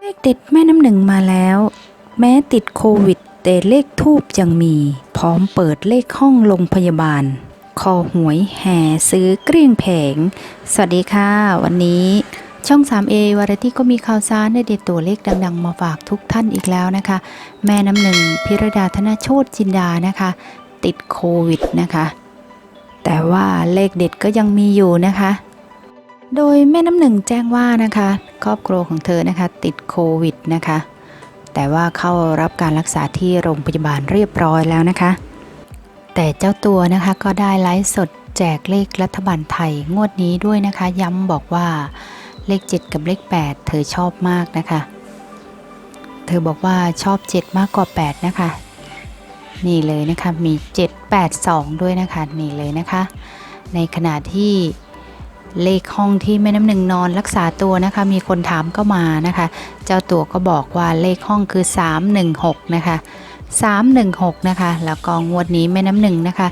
เลขเด็ดแม่น้ำหนึ่งมาแล้ว แม้ติดโควิด แต่เลขทูบยังมี พร้อมเปิดเลขห้องโรงพยาบาล คอหวยแห่ซื้อเกลี้ยงแผง สวัสดีค่ะ วันนี้ช่อง 3A วารตี้ก็มีข่าวสารในเด็ดตัวเลขดัง ๆ มาฝากทุกท่านอีกแล้วนะคะ แม่น้ำหนึ่งพิรดาธนโชตจินดานะคะ ติดโควิดนะคะ แต่ว่าเลขเด็ดก็ยังมีอยู่นะคะ โดยแม่น้ำหนึ่งแจ้งว่านะคะ ครอบครัวของเธอนะคะ ติดโควิดนะคะ แต่ว่าเข้ารับการรักษาที่โรงพยาบาลเรียบร้อยแล้วนะคะ แต่เจ้าตัวนะคะก็ได้ไลฟ์สดแจกเลขรัฐบาลไทยงวดนี้ด้วยนะคะ ย้ำบอกว่าเลข 7 กับเลข 8 เธอชอบมากนะคะ เธอบอกว่าชอบ 7 มากกว่า 8 นะคะ นี่เลยนะคะมี 7 8 2 ด้วยนะคะ นี่เลยนะคะ ในขณะที่ เลขห้องที่แม่น้ำหนึ่งนอนรักษาตัวนะคะ มีคนถามก็มานะคะ เจ้าตัวก็บอกว่าเลขห้องคือ 316 นะคะ 316 นะคะ แล้วก็งวดนี้แม่น้ำหนึ่งนะคะ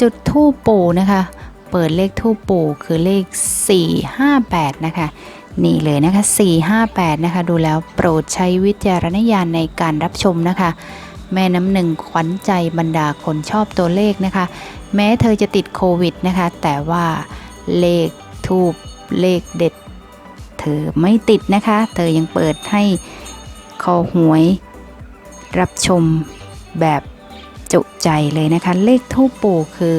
จุดทูปปู่นะคะ เปิดเลขทูปปู่คือเลข 458 นะคะ นี่เลยนะคะ 458 นะคะ ดูแล้วโปรดใช้วิจารณญาณในการรับชมนะคะแม่น้ำหนึ่งขวัญใจบรรดาคนชอบตัวเลขนะคะ แม้เธอจะติดโควิดนะคะ แต่ว่าเลข ทูบเลขเด็ด เธอไม่ติดนะคะ เธอยังเปิดให้คอหวย รับชมแบบจุใจเลยนะคะ เลขทูปปู่คือ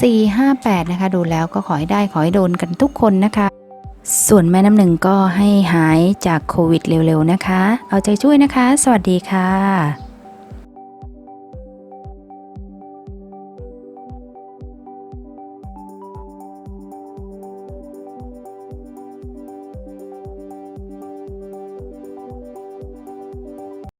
458 นะคะ ดูแล้วก็ขอให้ได้ขอให้โดนกันทุกคนนะคะ ส่วนแม่น้ำหนึ่งก็ให้หายจากโควิดเร็วๆนะคะ เอาใจช่วยนะคะ สวัสดีค่ะ